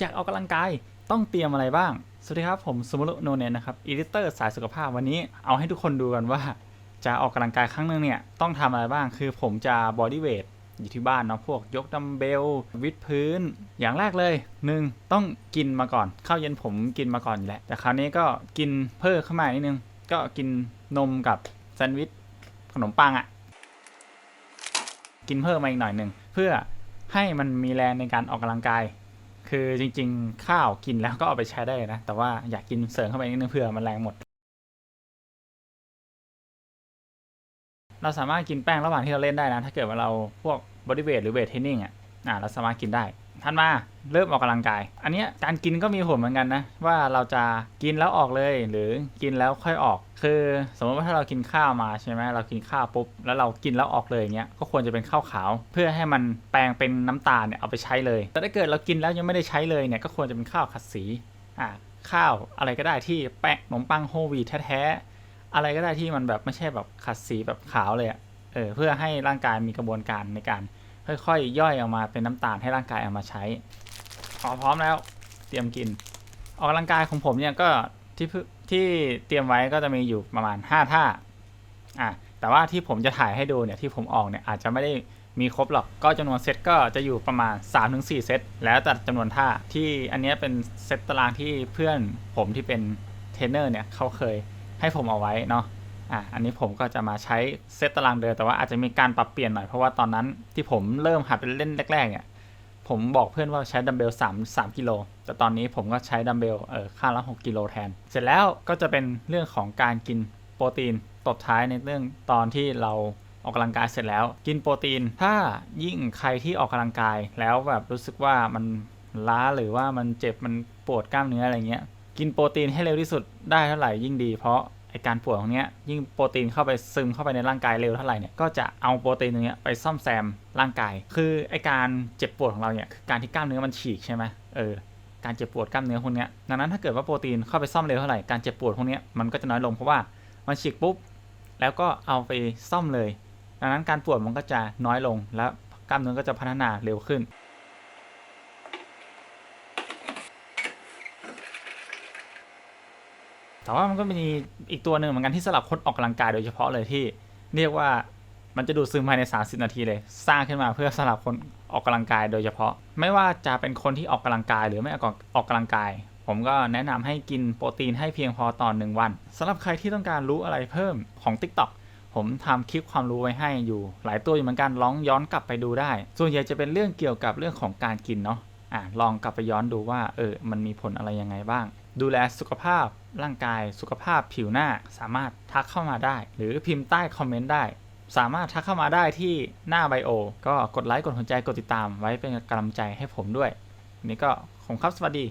อยากออกกำลังกายต้องเตรียมอะไรบ้าง สวัสดีครับ ผมสมุรุโนเนนนะครับอีดิเตอร์สายสุขภาพวันนี้ เอาให้ทุกคนดูกันว่า จะออกกำลังกายครั้งหนึงเนี่ย ต้องทำอะไรบ้างคือผมจะบอดี้เวทอยู่ที่บ้านเนาะพวกยกดัมเบลวิดพื้น อย่างแรกเลยหนึ่งต้องกินมาก่อนข้าวเย็นผมกินมาก่อนอยู่แล้วแต่คราวนี้ก็กินเพิ่มเข้ามานิดนึง ก็กินนมกับแซนด์วิชขนมปังอะ่ะ กินเพิ่มมาอีกหน่อยหนึ่งเพื่อให้มันมีแรงในการออกกำลังกาย คือจริง ๆ ข้าวกินแล้วก็เอาไปใช้ได้นะ แต่ว่าอยากกินเสริมเข้าไปนิดนึงเผื่อมันแรงหมด เราสามารถกินแป้งระหว่างที่เราเล่นได้นะ ถ้าเกิดว่าเราพวกบอดี้เวทหรือเวทเทรนนิ่งอะอ่าเราสามารถกินได้ ท่านมาเริ่มออกกำลังกาย อันนี้การกินก็มีผลเหมือนกันนะ ว่าเราจะกินแล้วออกเลย หรือกินแล้วค่อยออก คือสมมติว่าถ้าเรากินข้าวมาใช่ไหมเรากินข้าวปุ๊บแล้วเรากินแล้วออกเลยอย่างเงี้ยก็ควรจะเป็นข้าวขาว เพื่อให้มันแปลงเป็นน้ำตาลเนี่ยเอาไปใช้เลย แต่ถ้าเกิดเรากินแล้วยังไม่ได้ใช้เลยเนี่ยก็ควรจะเป็นข้าวขัดสีอ่าข้าวอะไรก็ได้ที่แป้งขนมปังโฮลวีทแท้ๆอะไรก็ได้ที่มันแบบไม่ใช่แบบขัดสีแบบขาวเลยอะเออเพื่อให้ร่างกายมีกระบวนการในการ ค่อยๆย่อยออกมาเป็นน้ำตาลให้ร่างกายเอามาใช้พอพร้อมแล้วเตรียมกิน ออกกำลังกายของผมเนี่ยก็ที่เพิ่งที่เตรียมไว้ก็จะมีอยู่ประมาณ 5 ท่าอะแต่ว่าที่ผมจะถ่ายให้ดูเนี่ยที่ผมออกเนี่ยอาจจะไม่ได้มีครบหรอกก็จำนวนเซตก็จะอยู่ประมาณ 3-4 เซตแล้วแต่จำนวนท่าที่อันนี้เป็นเซตตารางที่เพื่อนผมที่เป็นเทรนเนอร์เนี่ยเขาเคยให้ผมเอาไว้เนาะ อะอันนี้ผมก็จะมาใช้เซตตารางเดิมแต่ว่าอาจจะมีการปรับเปลี่ยนหน่อยเพราะว่าตอนนั้นที่ผมเริ่มหัดไปเล่นแรกๆเนี่ยผมบอกเพื่อนว่าใช้ดัมเบล3 3กิโล แต่ตอนนี้ผมก็ใช้ดัมเบลเออข้างละ6กิโลแทน เสร็จแล้วก็จะเป็นเรื่องของการกินโปรตีนตบท้ายในเรื่องตอนที่เราออกกำลังกายเสร็จแล้ว กินโปรตีน ถ้ายิ่งใครที่ออกกำลังกายแล้วแบบรู้สึกว่ามันล้าหรือว่ามันเจ็บมันปวดกล้ามเนื้ออะไรเงี้ย กินโปรตีนให้เร็วที่สุดได้เท่าไหร่ยิ่งดี เพราะ ไอการปวดของเนี้ยยิ่งโปรตีนเข้าไปซึมเข้าไปในร่างกายเร็วเท่าไหร่เนี่ยก็จะเอาโปรตีนตรงเนี้ยไปซ่อมแซมร่างกาย คือไอการเจ็บปวดของเราเนี่ยคือการที่กล้ามเนื้อมันฉีกใช่ไหมเออการเจ็บปวดกล้ามเนื้อพวกเนี้ยดังนั้นถ้าเกิดว่าโปรตีนเข้าไปซ่อมเร็วเท่าไหร่การเจ็บปวดพวกเนี้ยมันก็จะน้อยลงเพราะว่ามันฉีกปุ๊บแล้วก็เอาไปซ่อมเลย ดังนั้นการปวดมันก็จะน้อยลง และกล้ามเนื้อก็จะพัฒนาเร็วขึ้น แต่ว่ามันก็มีอีกตัวหนึ่งเหมือนกันที่สำหรับคนออกกำลังกายโดยเฉพาะเลยที่ เรียกว่ามันจะดูดซึมภายใน 30 นาทีเลย สร้างขึ้นมาเพื่อสำหรับคนออกกำลังกายโดยเฉพาะ ไม่ว่าจะเป็นคนที่ออกกำลังกายหรือไม่ออกออกกำลังกาย ผมก็แนะนำให้กินโปรตีนให้เพียงพอต่อหนึ่งวันสำหรับใครที่ต้องการรู้อะไรเพิ่มของ TikTok ผมทำคลิปความรู้ไว้ให้อยู่ หลายตัวอยู่เหมือนกันลองย้อนกลับไปดูได้ ส่วนใหญ่จะเป็นเรื่องเกี่ยวกับเรื่องของการกินเนาะอะลองกลับไปย้อนดูว่าเออมันมีผลอะไรยังไงบ้าง ดูแลสุขภาพร่างกาย สุขภาพผิวหน้าสามารถทักเข้ามาได้ หรือพิมพ์ใต้คอมเมนต์ได้ สามารถทักเข้ามาได้ที่หน้าไบโอ ก็กดไลค์กดหัวใจกดติดตามไว้เป็นกำลังใจให้ผมด้วยวันนี้ก็ขอบคุณครับสวัสดี